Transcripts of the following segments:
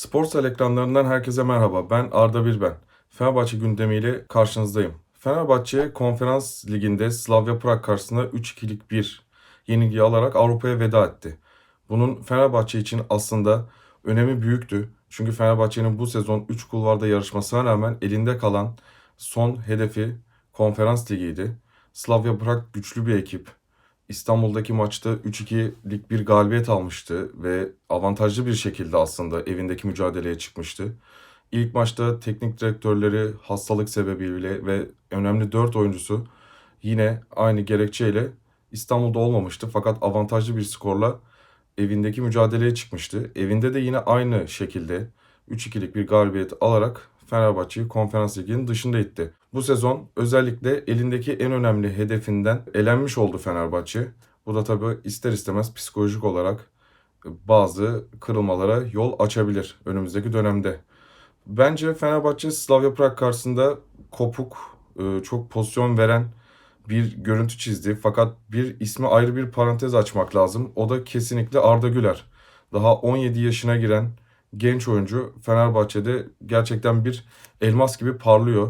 Sportsel ekranlarından herkese merhaba. Ben Arda Birben. Fenerbahçe gündemiyle karşınızdayım. Fenerbahçe Konferans Ligi'nde Slavia Prag karşısında 3-2'lik bir yenilgi alarak Avrupa'ya veda etti. Bunun Fenerbahçe için aslında önemi büyüktü. Çünkü Fenerbahçe'nin bu sezon 3 kulvarda yarışmasına rağmen elinde kalan son hedefi Konferans Ligi'ydi. Slavia Prag güçlü bir ekip. İstanbul'daki maçta 3-2'lik bir galibiyet almıştı ve avantajlı bir şekilde aslında evindeki mücadeleye çıkmıştı. İlk maçta teknik direktörleri hastalık sebebiyle ve önemli 4 oyuncusu yine aynı gerekçeyle İstanbul'da olmamıştı. Fakat avantajlı bir skorla evindeki mücadeleye çıkmıştı. Evinde de yine aynı şekilde 3-2'lik bir galibiyet alarak Fenerbahçe'yi konferans liginin dışında itti. Bu sezon özellikle elindeki en önemli hedefinden elenmiş oldu Fenerbahçe. Bu da tabii ister istemez psikolojik olarak bazı kırılmalara yol açabilir önümüzdeki dönemde. Bence Fenerbahçe Slavia Prag karşısında kopuk, e, çok pozisyon veren bir görüntü çizdi. Fakat bir ismi ayrı bir parantez açmak lazım. O da kesinlikle Arda Güler. Daha 17 yaşına giren genç oyuncu Fenerbahçe'de gerçekten bir elmas gibi parlıyor.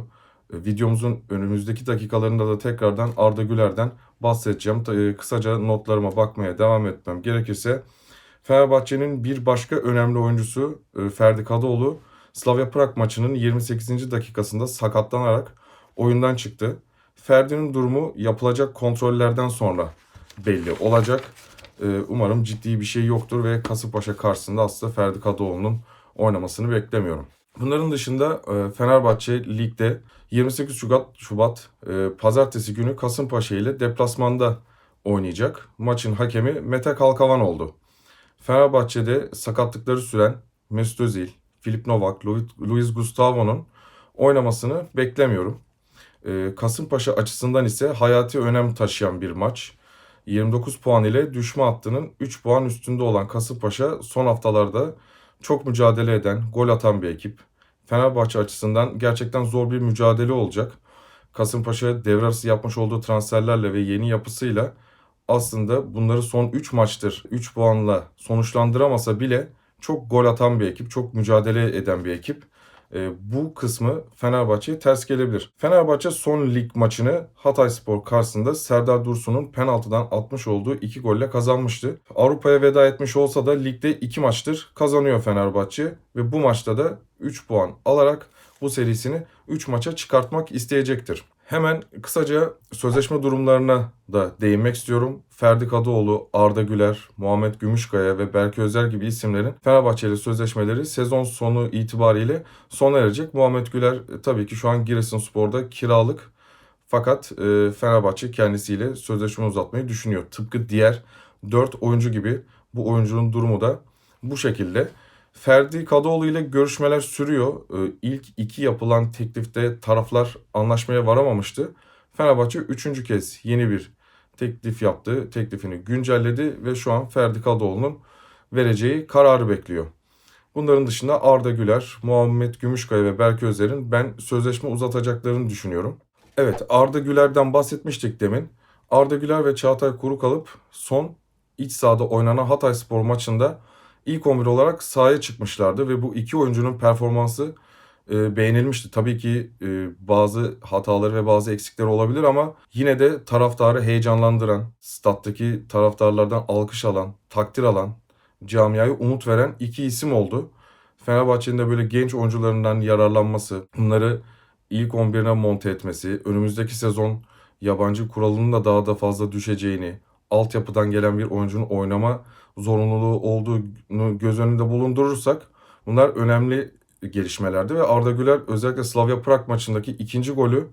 E, Videomuzun önümüzdeki dakikalarında da tekrardan Arda Güler'den bahsedeceğim. E, Kısaca notlarıma bakmaya devam etmem gerekirse Fenerbahçe'nin bir başka önemli oyuncusu e, Ferdi Kadıoğlu Slavia Prag maçının 28. dakikasında sakatlanarak oyundan çıktı. Ferdi'nin durumu yapılacak kontrollerden sonra belli olacak. E, Umarım ciddi bir şey yoktur ve Kasımpaşa karşısında aslında Ferdi Kadıoğlu'nun oynamasını beklemiyorum. Bunların dışında e, Fenerbahçe ligde 28 Şubat, Şubat e, pazartesi günü Kasımpaşa ile deplasmanda oynayacak. Maçın hakemi Mete Kalkavan oldu. Fenerbahçe'de sakatlıkları süren Mesut Özil, Filip Novak, Lu- Luis Gustavo'nun oynamasını beklemiyorum. E, Kasımpaşa açısından ise hayati önem taşıyan bir maç. 29 puan ile düşme hattının 3 puan üstünde olan Kasımpaşa son haftalarda çok mücadele eden, gol atan bir ekip. Fenerbahçe açısından gerçekten zor bir mücadele olacak. Kasımpaşa devre arası yapmış olduğu transferlerle ve yeni yapısıyla aslında bunları son 3 maçtır 3 puanla sonuçlandıramasa bile çok gol atan bir ekip, çok mücadele eden bir ekip. E, bu kısmı Fenerbahçe'ye ters gelebilir. Fenerbahçe son lig maçını Hatayspor karşısında Serdar Dursun'un penaltıdan atmış olduğu 2 golle kazanmıştı. Avrupa'ya veda etmiş olsa da ligde 2 maçtır kazanıyor Fenerbahçe ve bu maçta da 3 puan alarak bu serisini 3 maça çıkartmak isteyecektir. Hemen kısaca sözleşme durumlarına da değinmek istiyorum. Ferdi Kadıoğlu, Arda Güler, Muhammed Gümüşkaya ve Berke Özer gibi isimlerin Fenerbahçe ile sözleşmeleri sezon sonu itibariyle sona erecek. Muhammed Güler e, tabii ki şu an Giresunspor'da kiralık. Fakat e, Fenerbahçe kendisiyle sözleşme uzatmayı düşünüyor. Tıpkı diğer 4 oyuncu gibi bu oyuncunun durumu da bu şekilde. Ferdi Kadıoğlu ile görüşmeler sürüyor. Ee, İlk iki yapılan teklifte taraflar anlaşmaya varamamıştı. Fenerbahçe üçüncü kez yeni bir teklif yaptı. Teklifini güncelledi ve şu an Ferdi Kadıoğlu'nun vereceği kararı bekliyor. Bunların dışında Arda Güler, Muhammed Gümüşkaya ve Berke Özer'in ben sözleşme uzatacaklarını düşünüyorum. Evet Arda Güler'den bahsetmiştik demin. Arda Güler ve Çağatay Kurukalıp son iç sahada oynanan Hatayspor maçında ilk 11 olarak sahaya çıkmışlardı ve bu iki oyuncunun performansı e, beğenilmişti. Tabii ki e, bazı hataları ve bazı eksikleri olabilir ama yine de taraftarı heyecanlandıran, stat'taki taraftarlardan alkış alan, takdir alan, camiayı umut veren iki isim oldu. Fenerbahçe'nin de böyle genç oyuncularından yararlanması, bunları ilk 11'ine monte etmesi, önümüzdeki sezon yabancı kuralının da daha da fazla düşeceğini, altyapıdan gelen bir oyuncunun oynama zorunluluğu olduğunu göz önünde bulundurursak bunlar önemli gelişmelerdi ve Arda Güler özellikle Slavia Prag maçındaki ikinci golü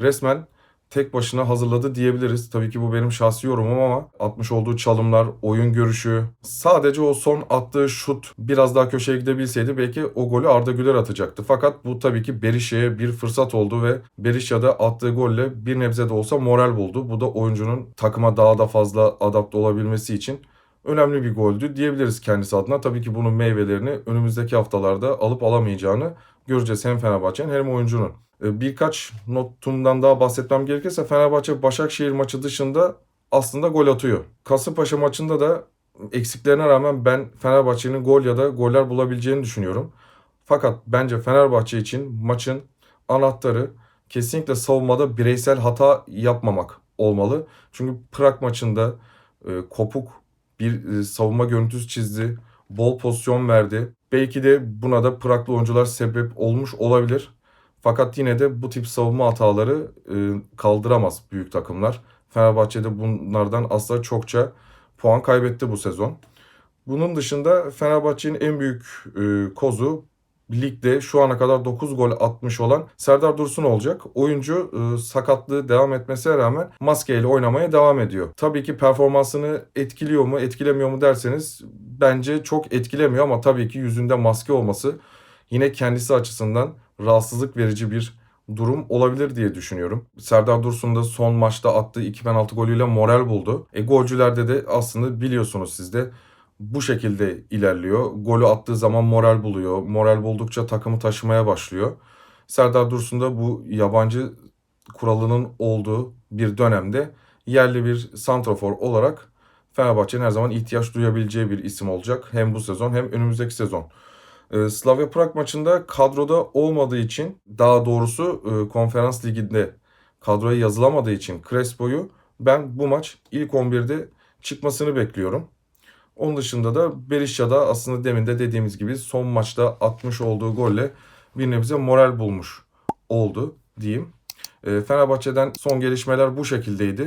resmen tek başına hazırladı diyebiliriz. Tabii ki bu benim şahsi yorumum ama atmış olduğu çalımlar, oyun görüşü, sadece o son attığı şut biraz daha köşeye gidebilseydi belki o golü Arda Güler atacaktı. Fakat bu tabii ki Berisha'ya bir fırsat oldu ve Berisha da attığı golle bir nebze de olsa moral buldu. Bu da oyuncunun takıma daha da fazla adapte olabilmesi için önemli bir goldü diyebiliriz kendisi adına. Tabii ki bunun meyvelerini önümüzdeki haftalarda alıp alamayacağını göreceğiz hem Fenerbahçe'nin hem oyuncunun. Ee, Birkaç notumdan daha bahsetmem gerekirse Fenerbahçe Başakşehir maçı dışında aslında gol atıyor. Kasımpaşa maçında da eksiklerine rağmen ben Fenerbahçe'nin gol ya da goller bulabileceğini düşünüyorum. Fakat bence Fenerbahçe için maçın anahtarı kesinlikle savunmada bireysel hata yapmamak olmalı. Çünkü Prag maçında e, kopuk bir e, savunma görüntüsü çizdi. Bol pozisyon verdi. Belki de buna da Praglı oyuncular sebep olmuş olabilir. Fakat yine de bu tip savunma hataları e, kaldıramaz büyük takımlar. Fenerbahçe de bunlardan asla çokça puan kaybetti bu sezon. Bunun dışında Fenerbahçe'nin en büyük e, kozu ligde şu ana kadar 9 gol atmış olan Serdar Dursun olacak. Oyuncu e, sakatlığı devam etmesine rağmen maskeyle oynamaya devam ediyor. Tabii ki performansını etkiliyor mu, etkilemiyor mu derseniz bence çok etkilemiyor ama tabii ki yüzünde maske olması yine kendisi açısından rahatsızlık verici bir durum olabilir diye düşünüyorum. Serdar Dursun da son maçta attığı 2 penaltı golüyle moral buldu. E golcülerde de aslında biliyorsunuz siz de bu şekilde ilerliyor. Golü attığı zaman moral buluyor. Moral buldukça takımı taşımaya başlıyor. Serdar Dursun da bu yabancı kuralının olduğu bir dönemde yerli bir santrafor olarak Fenerbahçe'nin her zaman ihtiyaç duyabileceği bir isim olacak. Hem bu sezon hem önümüzdeki sezon. Ee, Slavia Prag maçında kadroda olmadığı için daha doğrusu e, konferans liginde kadroya yazılamadığı için Crespo'yu ben bu maç ilk 11'de çıkmasını bekliyorum. Onun dışında da Berisha da aslında demin de dediğimiz gibi son maçta atmış olduğu golle bir nebze moral bulmuş oldu diyeyim. Ee, Fenerbahçe'den son gelişmeler bu şekildeydi.